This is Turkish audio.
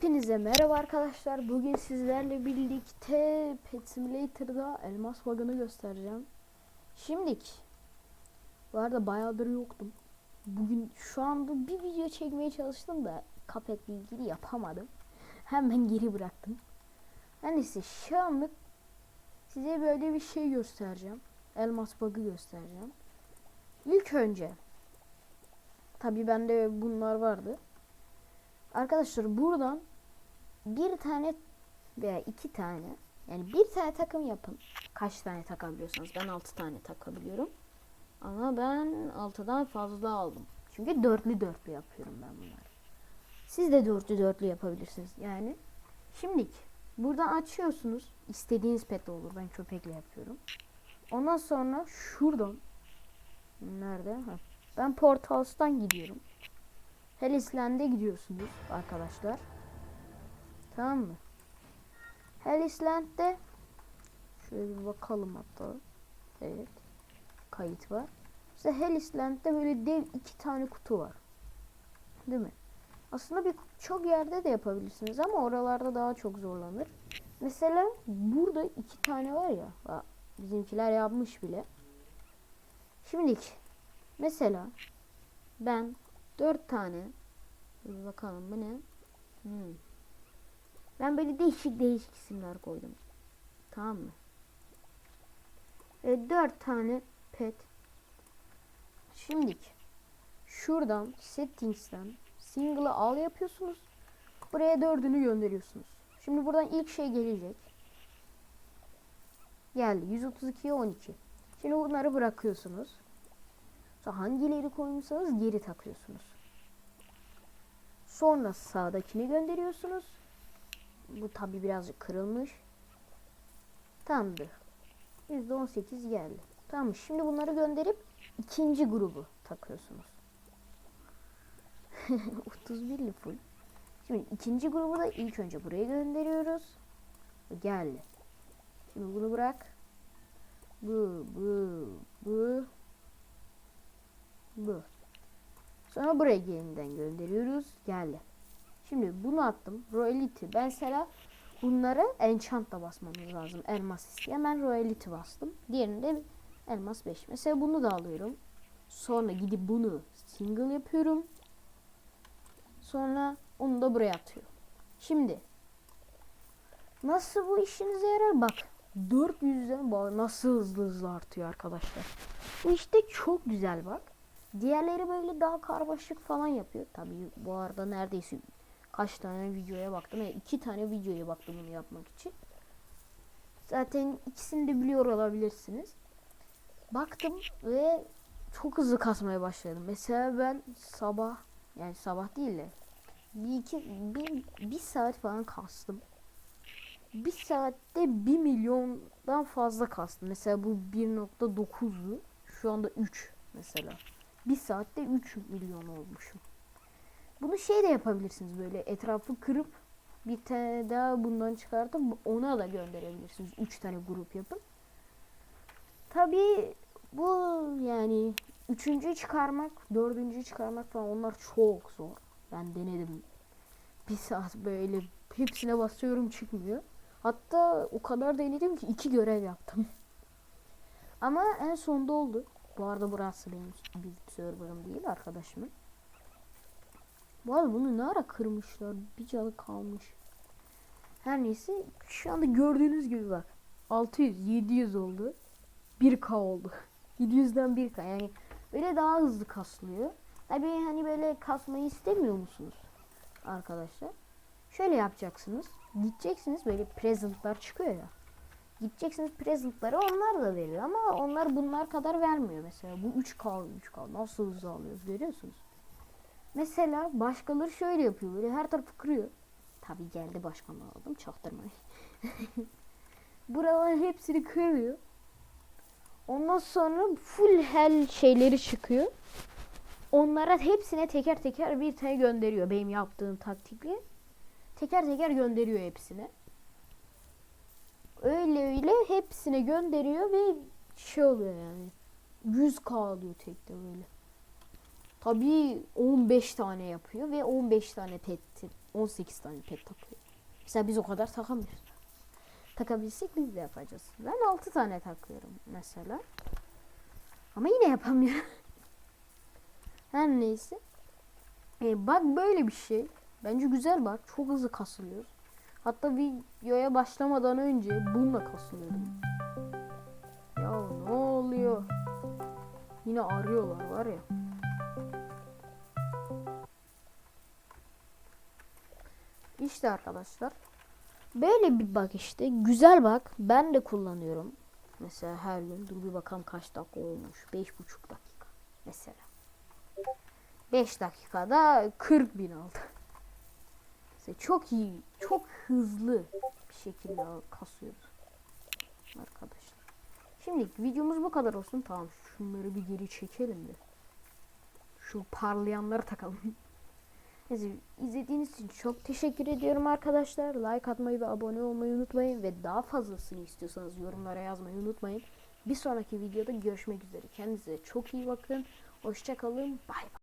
Hepinize merhaba arkadaşlar. Bugün sizlerle birlikte Pet Simulator'da elmas vagon'u göstereceğim. Şimdik. Bu arada bayağıdır yoktum. Bugün şu anda bir video çekmeye çalıştım da Cuphead'le ilgili yapamadım. Hemen geri bıraktım. Neyse şu anlık size böyle bir şey göstereceğim. Elmas bug'ı göstereceğim. İlk önce tabi bende bunlar vardı. Arkadaşlar buradan bir tane veya iki tane yani bir tane takım yapın. Kaç tane takabiliyorsanız ben altı tane takabiliyorum. Ama ben altıdan fazla aldım. Çünkü dörtlü dörtlü yapıyorum ben bunları. Siz de dörtlü dörtlü yapabilirsiniz. Yani şimdilik buradan açıyorsunuz. İstediğiniz pet olur. Ben köpekle yapıyorum. Ondan sonra şuradan nerede? Ha. Ben Portals'tan gidiyorum. Helisland'e gidiyorsunuz arkadaşlar. Tamam mı? Helisland'de şöyle bir bakalım hatta. Evet. Kayıt var. İşte Helisland'de böyle dev iki tane kutu var. Değil mi? Aslında bir çok yerde de yapabilirsiniz ama oralarda daha çok zorlanır. Mesela burada iki tane var ya. Bizimkiler yapmış bile. Şimdilik mesela ben Dört tane. Bakalım bu ne? Hmm. Ben böyle değişik değişik isimler koydum. Tamam mı? Ve dört tane pet. Şimdilik şuradan settings'ten single'ı al yapıyorsunuz. Buraya dördünü gönderiyorsunuz. Şimdi buradan ilk şey gelecek. Geldi. 132'ye 12. Şimdi bunları bırakıyorsunuz. Sonra hangileri koymuşsanız geri takıyorsunuz. Sonra sağdakini gönderiyorsunuz. Bu tabi birazcık kırılmış. Tamamdır. %18 geldi. Tamam şimdi bunları gönderip ikinci grubu takıyorsunuz. 31'li full. Şimdi ikinci grubu da ilk önce buraya gönderiyoruz. Geldi. Şimdi bunu bırak. Bu, bu, bu, bu. Sonra buraya yeniden gönderiyoruz. Geldi. Şimdi bunu attım. Royalty. Ben mesela bunları enchant'la basmamız lazım. Elmas isteyen. Ben royalty bastım. Diğerini de elmas 5. Mesela bunu da alıyorum. Sonra gidip bunu single yapıyorum. Sonra onu da buraya atıyorum. Şimdi nasıl bu işinize yarar? Bak 400'den bak nasıl hızlı hızlı artıyor arkadaşlar. Bu işte çok güzel bak. Diğerleri böyle daha karmaşık falan yapıyor. Tabii bu arada neredeyse kaç tane videoya baktım. Yani iki tane videoya baktım bunu yapmak için. Zaten ikisini de biliyor olabilirsiniz. Baktım ve çok hızlı kasmaya başladım. Mesela ben sabah yani sabah değil de bir iki bir, bir saat falan kastım. Bir saatte bir milyondan fazla kastım. Mesela bu 1.9'du. Şu anda 3 mesela. Bir saatte 3 milyon olmuşum. Bunu şey de yapabilirsiniz böyle etrafı kırıp bir tane daha bundan çıkartıp ona da gönderebilirsiniz. 3 tane grup yapın. Tabi bu yani üçüncü çıkarmak, dördüncü çıkarmak falan onlar çok zor. Ben denedim. Bir saat böyle hepsine basıyorum çıkmıyor. Hatta o kadar denedim ki iki görev yaptım. Ama en sonda oldu. Bu arada burası benim bir serverım değil arkadaşımın. Bu arada bunu ne ara kırmışlar? Bir canı kalmış. Her neyse şu anda gördüğünüz gibi bak. 600, 700 oldu. 1K oldu. 700'den 1K yani böyle daha hızlı kaslıyor. Tabi hani böyle kasmayı istemiyor musunuz arkadaşlar? Şöyle yapacaksınız. Gideceksiniz böyle presentlar çıkıyor ya. Gideceksiniz presentları onlar da veriyor ama onlar bunlar kadar vermiyor mesela. Bu 3K 3K nasıl hızlı alıyoruz görüyorsunuz. Mesela başkaları şöyle yapıyor böyle her tarafı kırıyor. Tabi geldi başkanı aldım çaktırmayın. Buraların hepsini kırıyor. Ondan sonra full hell şeyleri çıkıyor. Onlara hepsine teker teker bir tane gönderiyor benim yaptığım taktikle. Teker teker gönderiyor hepsine öyle öyle hepsine gönderiyor ve şey oluyor yani. 100k alıyor tekte böyle. Tabii 15 tane yapıyor ve 15 tane pet 18 tane pet takıyor. Mesela biz o kadar takamıyoruz. Takabilsek biz de yapacağız. Ben 6 tane takıyorum mesela. Ama yine yapamıyorum. Her neyse. E, bak böyle bir şey. Bence güzel bak. Çok hızlı kasılıyor. Hatta videoya başlamadan önce bununla kasılıyordum. Ya ne oluyor? Yine arıyorlar var ya. İşte arkadaşlar. Böyle bir bak işte. Güzel bak. Ben de kullanıyorum. Mesela her gün. Dur bir bakalım kaç dakika olmuş. Beş buçuk dakika. Mesela. 5 dakikada 40 bin aldı. Mesela çok iyi, çok hızlı bir şekilde kasıyoruz. Arkadaşlar. Şimdi videomuz bu kadar olsun. Tamam şunları bir geri çekelim de. Şu parlayanları takalım. İzlediğiniz için çok teşekkür ediyorum arkadaşlar. Like atmayı ve abone olmayı unutmayın. Ve daha fazlasını istiyorsanız yorumlara yazmayı unutmayın. Bir sonraki videoda görüşmek üzere. Kendinize çok iyi bakın. Hoşçakalın. Bay bay.